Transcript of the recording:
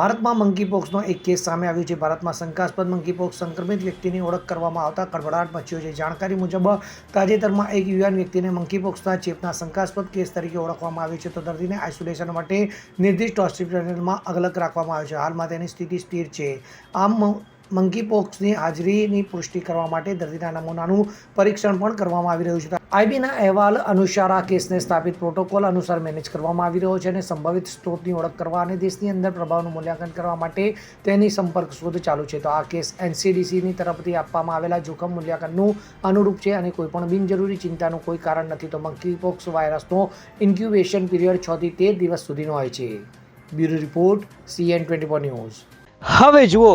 ભારતમાં મંકીપોક્સનો એક કેસ સામે આવ્યો છે. ભારતમાં શંકાસ્પદ મંકીપોક્સ સંક્રમિત વ્યક્તિની ઓળખ કરવામાં આવતા કડબડાટ મચ્યો છે. જાણકારી મુજબ, તાજેતરમાં એક યુવાન વ્યક્તિને મંકીપોક્સના ચેપના શંકાસ્પદ કેસ તરીકે ઓળખવામાં આવ્યો છે. તો દર્દીને આઇસોલેશન માટે નિર્દિષ્ટ હોસ્પિટલમાં અલગ રાખવામાં આવ્યો છે. હાલમાં તેની સ્થિતિ સ્થિર છે. આમ મંકીપોક્સની હાજરીની પુષ્ટિ કરવા માટે દર્દીના નમૂનાનું પરીક્ષણ પણ કરવામાં આવી રહ્યું છે. આઈબીના અહેવાલ અનુસાર આ કેસને સ્થાપિત પ્રોટોકોલ અનુસાર મેનેજ કરવામાં આવી રહ્યો છે અને સંભવિત સ્ત્રોતની ઓળખ કરવા અને દેશની અંદર પ્રભાવનું મૂલ્યાંકન કરવા માટે તેની સંપર્ક શોધ ચાલુ છે. તો આ કેસ એનસીડીસીની તરફથી આપવામાં આવેલા જોખમ મૂલ્યાંકનનું અનુરૂપ છે અને કોઈપણ બિનજરૂરી ચિંતાનું કોઈ કારણ નથી. તો મંકીપોક્સ વાયરસનો ઇન્ક્યુબેશન પીરિયડ છ થી તેર દિવસ સુધીનો હોય છે. Bureau report, CN twenty four news. હવે જુઓ